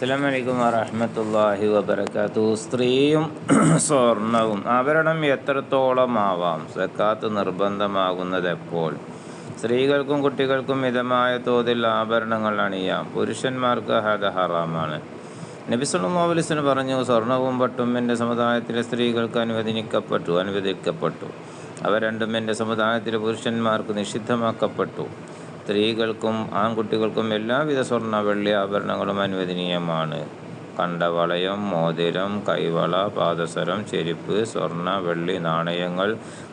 അസ്സാം വലൈക്കും വറഹമത്തല്ലാഹി വബർക്കാത്തു സ്ത്രീയും സ്വർണവും ആഭരണം എത്രത്തോളം ആവാം സക്കാത്ത് നിർബന്ധമാകുന്നത് എപ്പോൾ സ്ത്രീകൾക്കും കുട്ടികൾക്കും മിതമായ തോതിൽ ആഭരണങ്ങൾ അണിയാം പുരുഷന്മാർക്ക് ഹത ഹറാമാണ്. നബിസുള്ള മോബലിസിന് പറഞ്ഞു സ്വർണവും പട്ടും എന്റെ സമുദായത്തിലെ സ്ത്രീകൾക്ക് അനുവദിക്കപ്പെട്ടു അനുവദിക്കപ്പെട്ടു. അവ രണ്ടും എന്റെ സമുദായത്തിലെ പുരുഷന്മാർക്ക് നിഷിദ്ധമാക്കപ്പെട്ടു. സ്ത്രീകൾക്കും ആൺകുട്ടികൾക്കും എല്ലാവിധ സ്വർണ വെള്ളി ആഭരണങ്ങളും അനുവദനീയമാണ്. കണ്ടവളയം മോതിരം കൈവള പാദസരം ചെരുപ്പ് സ്വർണ വെള്ളി നാണയങ്ങൾ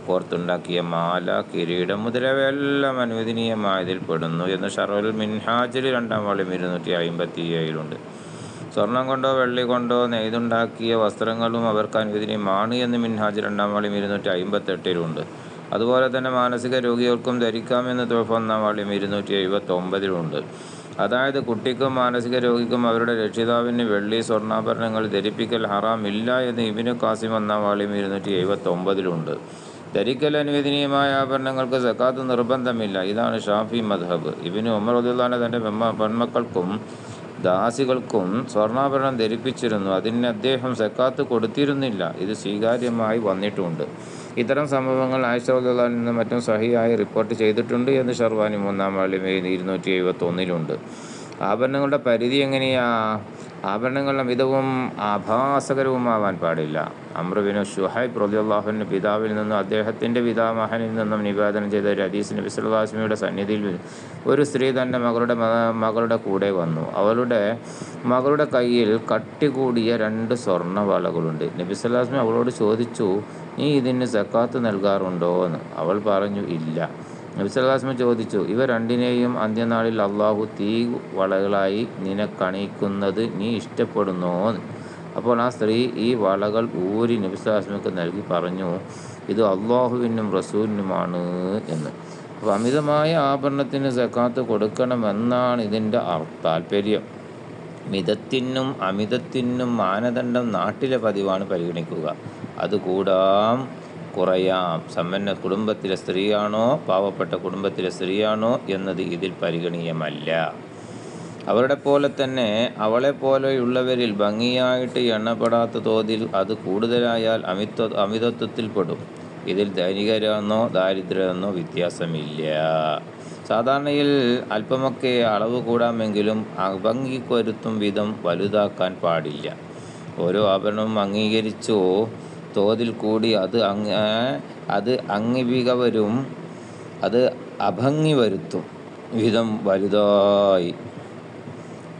കോർത്തുണ്ടാക്കിയ മാല കിരീടം മുതലവയെല്ലാം അനുവദനീയമായതിൽ പെടുന്നു എന്ന് ഷറോൽ മിൻഹാജിൽ രണ്ടാം വളയം ഇരുന്നൂറ്റി അമ്പത്തി ഏഴിലുണ്ട് സ്വർണം കൊണ്ടോ വെള്ളി കൊണ്ടോ നെയ്തുണ്ടാക്കിയ വസ്ത്രങ്ങളും അവർക്ക് അനുവദനീയമാണ് എന്ന് മിൻഹാജ് രണ്ടാം വളയം ഇരുന്നൂറ്റി അമ്പത്തെട്ടിലുണ്ട് അതുപോലെ തന്നെ മാനസിക രോഗികൾക്കും ധരിക്കാമെന്ന് ഒന്നാം വാള്യം ഇരുന്നൂറ്റി എഴുപത്തൊമ്പതിലുണ്ട് അതായത് കുട്ടിക്കും മാനസിക രോഗിക്കും അവരുടെ രക്ഷിതാവിന് വെള്ളി സ്വർണാഭരണങ്ങൾ ധരിപ്പിക്കൽ ഹറാം ഇല്ല എന്ന് ഇബിനു കാസിം എന്ന വാള്യം ഇരുന്നൂറ്റി എഴുപത്തൊമ്പതിലുണ്ട് ധരിക്കൽ അനുവദനീയമായ ആഭരണങ്ങൾക്ക് സക്കാത്ത് നിർബന്ധമില്ല. ഇതാണ് ഷാഫി മദ്ഹബ്. ഇബിന് ഉമർ ഉദ്ദാന തന്റെ പെൺമക്കൾക്കും ദാസികൾക്കും സ്വർണാഭരണം ധരിപ്പിച്ചിരുന്നു. അതിന് അദ്ദേഹം സക്കാത്ത് കൊടുത്തിരുന്നില്ല. ഇത് സ്വീകാര്യമായി വന്നിട്ടുണ്ട്. ഇത്തരം സംഭവങ്ങൾ ആയിഷാൽ നിന്നും മറ്റും സഹിയായി റിപ്പോർട്ട് ചെയ്തിട്ടുണ്ട് എന്ന് ഷർവാനി മൂന്നാം വാള്യം ഇരുന്നൂറ്റി എഴുപത്തി ഒന്നിലുണ്ട് ആഭരണങ്ങളുടെ പരിധി എങ്ങനെയാ? ആഭരണങ്ങളുടെ മിതവും ആഭാസകരവുമാവാൻ പാടില്ല. അമ്രബിനു ഷുഹൈബ് റലിയുള്ളാഹുവിന്റെ പിതാവിൽ നിന്നും അദ്ദേഹത്തിന്റെ പിതാമഹനിൽ നിന്നും നിവേദനം ചെയ്ത ഹദീസ് നബി സല്ലാസ്മിയുടെ സന്നിധിയിൽ ഒരു സ്ത്രീ തന്റെ മകളുടെ മകളുടെ കൂടെ വന്നു. അവളുടെ മകളുടെ കയ്യിൽ കട്ടി കൂടിയ രണ്ട് സ്വർണ വളകളുണ്ട് നബി അവളോട് ചോദിച്ചു നീ ഇതിന് സക്കാത്ത് നൽകാറുണ്ടോ? എന്ന്. അവൾ പറഞ്ഞു ഇല്ല. നബിസ്വലാസ്മ ചോദിച്ചു ഇവ രണ്ടിനെയും അന്ത്യനാളിൽ അള്ളാഹു തീ വളകളായി നിനക്കണിക്കുന്നത് നീ ഇഷ്ടപ്പെടുന്നോ? അപ്പോൾ ആ സ്ത്രീ ഈ വളകൾ ഊരി നബിസ്വലാസ്മക്ക് നൽകി പറഞ്ഞു ഇത് അള്ളാഹുവിനും റസൂലിനുമാണ് എന്ന്. അപ്പോൾ അമിതമായ ആഭരണത്തിന് സക്കാത്ത് കൊടുക്കണമെന്നാണ് ഇതിന്റെ താല്പര്യം. മിതത്തിനും അമിതത്തിനും മാനദണ്ഡം നാട്ടിലെ പതിവാണ് പരിഗണിക്കുക. അതുകൂടാം കുറയാം. സമ്പന്ന കുടുംബത്തിലെ സ്ത്രീയാണോ? പാവപ്പെട്ട കുടുംബത്തിലെ സ്ത്രീയാണോ? എന്നത് ഇതിൽ പരിഗണീയമല്ല. അവരുടെ പോലെ തന്നെ അവളെ പോലെയുള്ളവരിൽ ഭംഗിയായിട്ട് എണ്ണപ്പെടാത്ത തോതിൽ അത് കൂടുതലായാൽ അമിത്വ അമിതത്വത്തിൽപ്പെടും ഇതിൽ ധനികരെന്നോ ദാരിദ്ര്യമെന്നോ വ്യത്യാസമില്ല. സാധാരണയിൽ അല്പമൊക്കെ അളവ് കൂടാമെങ്കിലും അഭംഗിക്കൊരുത്തും വിധം വലുതാക്കാൻ പാടില്ല. ഓരോ ആഭരണവും അംഗീകരിച്ചോ തോതിൽ കൂടി അത് അങ്ങ് അത് അങ്ങിവികവരും അത് അഭംഗി വരുത്തും വിധം വലുതായി.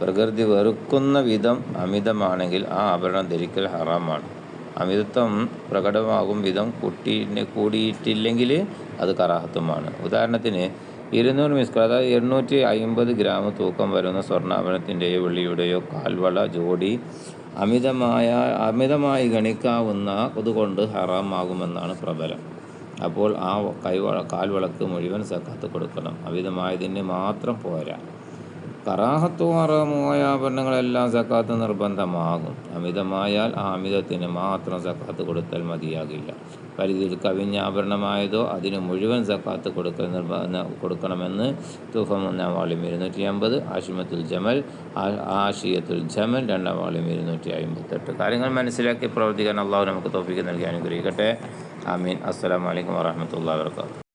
പ്രകൃതി വെറുക്കുന്ന വിധം അമിതമാണെങ്കിൽ ആ ആഭരണം ധരിക്കൽ ഹറാമാണ്. അമിതത്വം പ്രകടമാകും വിധം കുട്ടീനെ കൂടിയിട്ടില്ലെങ്കിൽ അത് കറാഹത്വമാണ് ഉദാഹരണത്തിന് ഇരുന്നൂറ് മിസ്കർ അതായത് എണ്ണൂറ്റി അമ്പത് ഗ്രാം തൂക്കം വരുന്ന സ്വർണാഭരണത്തിന്റെയോ വെള്ളിയുടെയോ കാൽവള ജോഡി അമിതമായ അമിതമായി ഗണിക്കാവുന്ന അതുകൊണ്ട് ഹറാമാകുമെന്നാണ് പ്രബലം. അപ്പോൾ ആ കൈവ കാൽവിളക്ക് മുഴുവൻ സക്കാത്ത് കൊടുക്കണം. അമിതമായതിന് മാത്രം പോരാ. കറാഹത്തോ അറമോ ആഭരണങ്ങളെല്ലാം സക്കാത്ത് നിർബന്ധമാകും. അമിതമായാൽ ആ അമിതത്തിന് മാത്രം സക്കാത്ത് കൊടുത്താൽ മതിയാകില്ല. പരിധിയിൽ കവിഞ്ഞ ആഭരണമായതോ അതിന് മുഴുവൻ സക്കാത്ത് കൊടുക്കൽ നിർബന്ധ കൊടുക്കണമെന്ന് ഒന്നാം വാള്യം ഇരുന്നൂറ്റി അമ്പത് ആഷിമത്തുൽ ജമൽ ആഷിയത്തുൽ ജമൽ രണ്ടാം വാളിയും ഇരുന്നൂറ്റി അമ്പത്തെട്ട് കാര്യങ്ങൾ മനസ്സിലാക്കി പ്രവർത്തിക്കാൻ അള്ളാഹു നമുക്ക് തോഫിക്ക് നൽകി അനുഗ്രഹിക്കട്ടെ. ആമീൻ. അസ്സാം വലൈക്കും വാഹമത്തല്ലാ വർക്കാത്തു